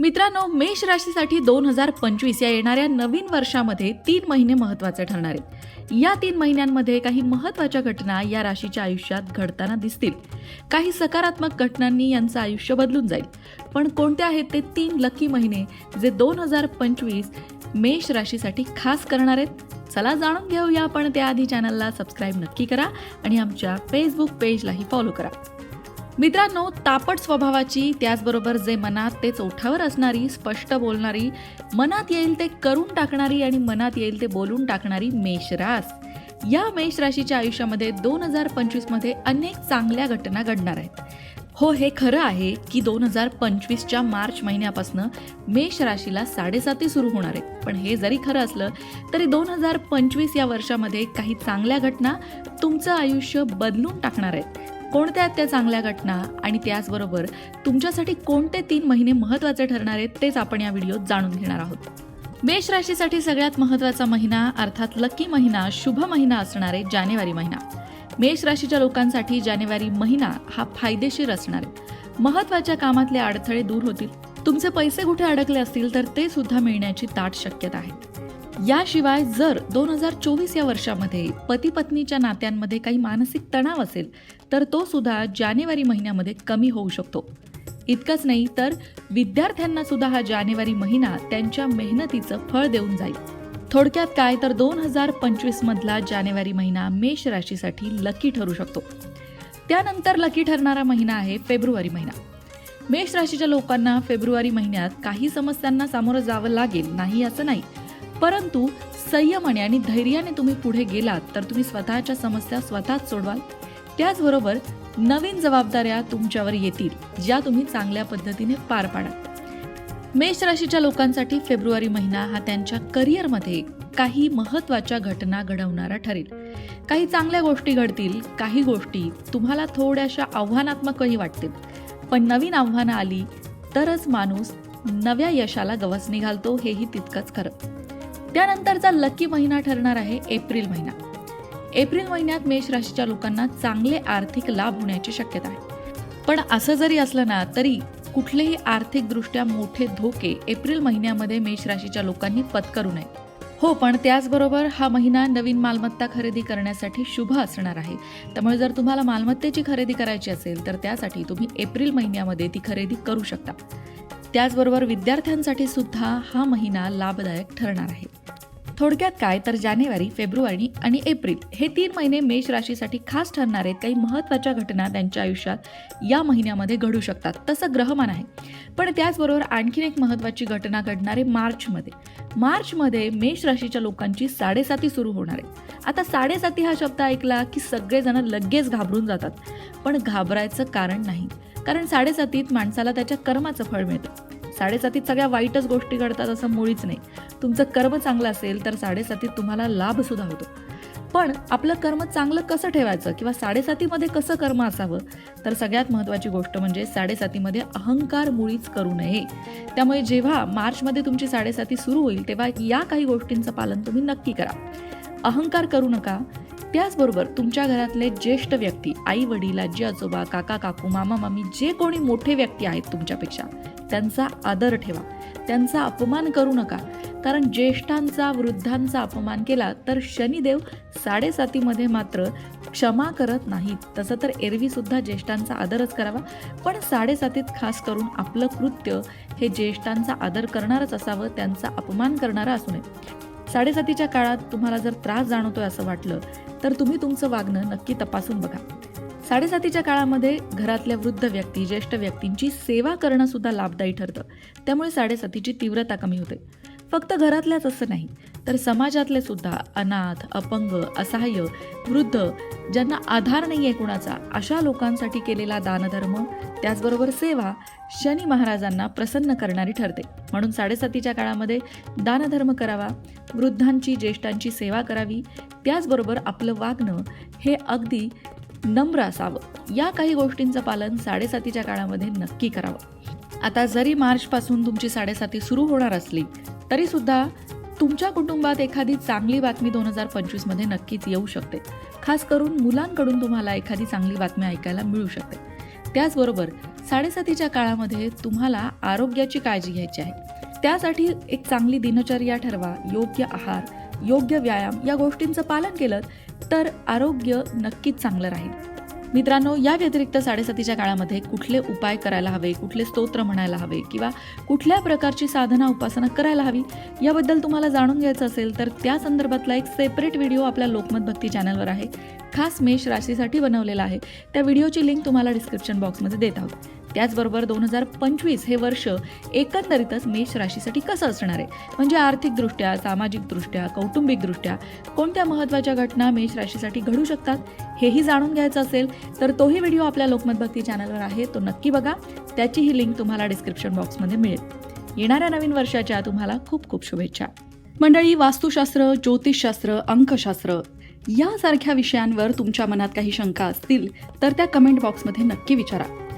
मित्रांनो मेष राशीसाठी दोन हजार पंचवीस या येणाऱ्या नवीन वर्षामध्ये तीन महिने महत्त्वाचे ठरणार आहेत. या तीन महिन्यांमध्ये काही महत्त्वाच्या घटना या राशीच्या आयुष्यात घडताना दिसतील. काही सकारात्मक घटनांनी यांचं आयुष्य बदलून जाईल. पण कोणते आहेत ते तीन लकी महिने जे दोन हजार पंचवीस मेष राशीसाठी खास करणार आहेत? चला जाणून घेऊया आपण. त्याआधी चॅनलला सबस्क्राईब नक्की करा आणि आमच्या फेसबुक पेजलाही फॉलो करा. मित्रांनो तापट स्वभावाची त्याचबरोबर जे मनात तेच ओठावर असणारी स्पष्ट बोलणारी मनात येईल ते करून टाकणारी आणि मनात येईल ते बोलून टाकणारी मेषरास. या मेष राशीच्या आयुष्यामध्ये दोन हजार पंचवीसमध्ये अनेक चांगल्या घटना घडणार आहेत. हो हे खरं आहे की दोन हजार पंचवीसच्या मार्च महिन्यापासून मेष राशीला साडेसाती सुरू होणार आहेत. पण हे जरी खरं असलं तरी दोन हजार पंचवीस या वर्षामध्ये काही चांगल्या घटना तुमचं आयुष्य बदलून टाकणार आहेत. कोणत्या आहेत त्या चांगल्या घटना आणि त्याचबरोबर तुमच्यासाठी कोणते तीन महिने महत्त्वाचे ठरणार आहेत तेच आपण या व्हिडिओत जाणून घेणार आहोत. मेष राशीसाठी सगळ्यात महत्त्वाचा महिना अर्थात लकी महिना शुभ महिना असणार आहे जानेवारी महिना. मेष राशीच्या लोकांसाठी जानेवारी महिना हा फायदेशीर असणार आहे. महत्त्वाच्या कामातले अडथळे दूर होतील. तुमचे पैसे कुठे अडकले असतील तर ते सुद्धा मिळण्याची दाट शक्यता आहे. याशिवाय जर दोन हजार चोवीस या वर्षामध्ये पती पत्नीच्या नात्यांमध्ये काही मानसिक तणाव असेल तर तो सुद्धा जानेवारी महिन्यामध्ये कमी होऊ शकतो. इतकंच नाही तर विद्यार्थ्यांना सुद्धा हा जानेवारी महिना त्यांच्या मेहनतीचं फळ देऊन जाईल. थोडक्यात काय तर दोन हजार पंचवीस मधला जानेवारी महिना मेष राशीसाठी लकी ठरू शकतो. त्यानंतर लकी ठरणारा महिना आहे फेब्रुवारी महिना. मेष राशीच्या लोकांना फेब्रुवारी महिन्यात काही समस्यांना सामोरं जावं लागेल नाही असं नाही. परंतु संयमाने आणि धैर्याने तुम्ही पुढे गेलात तर तुम्ही स्वतःच्या समस्या स्वतःच सोडवाल. त्याचबरोबर नवीन जबाबदाऱ्या तुमच्यावर येतील ज्या तुम्ही चांगल्या पद्धतीने पार पाडाल. मेष राशीच्या लोकांसाठी फेब्रुवारी महिना हा त्यांच्या करिअरमध्ये काही महत्त्वाच्या घटना घडवणारा ठरेल. काही चांगल्या गोष्टी घडतील काही गोष्टी तुम्हाला थोड्याशा आव्हानात्मकही वाटतील. पण नवीन आव्हानं आली तरच माणूस नव्या यशाला गवसणी घालतो हेही तितकंच खरं. त्यानंतरचा लकी महिना ठरणार आहे एप्रिल महिना. एप्रिल महिन्यात मेष राशीच्या लोकांना चांगले आर्थिक लाभ होण्याची शक्यता आहे. पण असं जरी असलं ना तरी कुठलेही आर्थिकदृष्ट्या मोठे धोके एप्रिल महिन्यामध्ये मेष राशीच्या लोकांनी पत्करू नये. हो पण त्याचबरोबर हा महिना नवीन मालमत्ता खरेदी करण्यासाठी शुभ असणार आहे. त्यामुळे जर तुम्हाला मालमत्तेची खरेदी करायची असेल तर त्यासाठी तुम्ही एप्रिल महिन्यामध्ये ती खरेदी करू शकता. त्याचबरोबर विद्यार्थ्यांसाठी सुद्धा हा महिना लाभदायक ठरणार आहे. थोडक्यात काय तर जानेवारी फेब्रुवारी आणि एप्रिल हे तीन महिने मेष राशीसाठी खास ठरणार आहेत. काही महत्त्वाच्या घटना त्यांच्या आयुष्यात या महिन्यामध्ये घडू शकतात. तसं ग्रहमान आहे. पण त्याचबरोबर आणखीन एक महत्त्वाची घटना घडणार आहे मार्चमध्ये. मार्चमध्ये मेष राशीच्या लोकांची साडेसाती सुरू होणार आहे. आता साडेसाती हा शब्द ऐकला की सगळेजण लगेच घाबरून जातात. पण घाबरायचं कारण नाही. कारण साडेसातीत माणसाला त्याच्या कर्माचं फळ मिळतं. साडेसातीत सगळ्या वाईटच गोष्टी घडतात असं मुळीच नाही. तुमचं कर्म चांगलं असेल तर साडेसातीत तुम्हाला लाभ सुद्धा होतो. पण आपलं कर्म चांगलं कसं ठेवायचं किंवा साडेसातीमध्ये कसं कर्म असावं? तर सगळ्यात महत्त्वाची गोष्ट म्हणजे साडेसातीमध्ये अहंकार मुळीच करू नये. त्यामुळे जेव्हा मार्चमध्ये तुमची साडेसाती सुरू होईल तेव्हा या काही गोष्टींचं पालन तुम्ही नक्की करा. अहंकार करू नका. त्याचबरोबर तुमच्या घरातले ज्येष्ठ व्यक्ती आई वडील आजी आजोबा काका काकू मामा मामी जे कोणी मोठे व्यक्ती आहेत तुमच्यापेक्षा त्यांचा आदर ठेवा. त्यांचा अपमान करू नका. कारण ज्येष्ठांचा वृद्धांचा अपमान केला तर शनिदेव साडेसातीमध्ये मात्र क्षमा करत नाहीत. तसं तर एरवीसुद्धा ज्येष्ठांचा आदरच करावा. पण साडेसातीत खास करून आपलं कृत्य हे ज्येष्ठांचा आदर करणारच असावं त्यांचा अपमान करणारा असू नये. साडेसातीच्या काळात तुम्हाला जर त्रास जाणवतोय असं वाटलं तर तुम्ही तुमचं वागणं नक्की तपासून बघा. साडेसातीच्या काळामध्ये घरातल्या वृद्ध व्यक्ती ज्येष्ठ व्यक्तींची सेवा करणं सुद्धा लाभदायी ठरतं. त्यामुळे साडेसातीची तीव्रता कमी होते. फक्त घरातल्याच असं नाही तर समाजातले सुद्धा अनाथ अपंग असहाय्य वृद्ध ज्यांना आधार नाही आहे कुणाचा अशा लोकांसाठी केलेला दानधर्म त्याचबरोबर सेवा शनी महाराजांना प्रसन्न करणारी ठरते. म्हणून साडेसातीच्या काळामध्ये दानधर्म करावा वृद्धांची ज्येष्ठांची सेवा करावी त्याचबरोबर आपलं वागणं हे अगदी नम्र असावं. या काही गोष्टींचं पालन साडेसातीच्या काळामध्ये नक्की करावं. आता जरी मार्चपासून तुमची साडेसाती सुरू होणार असली तरी सुद्धा तुमच्या कुटुंबात एखादी चांगली बातमी दोन हजार पंचवीसमध्ये नक्कीच येऊ शकते. खास करून मुलांकडून तुम्हाला एखादी चांगली बातमी ऐकायला मिळू शकते. त्याचबरोबर साडेसातीच्या काळामध्ये तुम्हाला आरोग्याची काळजी घ्यायची आहे. त्यासाठी एक चांगली दिनचर्या ठरवा योग्य आहार योग्य व्यायाम या गोष्टींचं पालन केलं तर आरोग्य नक्कीच चांगलं राहील. मित्रांनो या व्यतिरिक्त साडेसातीच्या काळामध्ये कुठले उपाय करायला हवे कुठले स्तोत्र म्हणायला हवे किंवा कुठल्या प्रकारची साधना उपासना करायला हवी याबद्दल तुम्हाला जाणून घ्यायचं असेल तर त्या संदर्भातला एक सेपरेट व्हिडिओ आपल्या लोकमत भक्ती चॅनलवर आहे. खास मेष राशीसाठी बनवलेला आहे. त्या व्हिडिओची लिंक तुम्हाला डिस्क्रिप्शन बॉक्समध्ये देत आहोत. त्याचबरोबर दोन हजार पंचवीस हे वर्ष एकंदरीतच मेष राशीसाठी कसं असणार आहे? म्हणजे आर्थिकदृष्ट्या सामाजिकदृष्ट्या कौटुंबिकदृष्ट्या कोणत्या महत्त्वाच्या घटना मेष राशीसाठी घडू शकतात? हेही जाणून घ्यायचं असेल तर तोही व्हिडिओ आपल्या लोकमत भक्ती चॅनलवर आहे तो नक्की बघा. त्याचीही लिंक तुम्हाला डिस्क्रिप्शन बॉक्समध्ये मिळेल. येणाऱ्या नवीन वर्षाच्या तुम्हाला खूप खूप शुभेच्छा. मंडळी वास्तुशास्त्र ज्योतिषशास्त्र अंकशास्त्र यासारख्या विषयांवर तुमच्या मनात काही शंका असतील तर त्या कमेंट बॉक्समध्ये नक्की विचारा.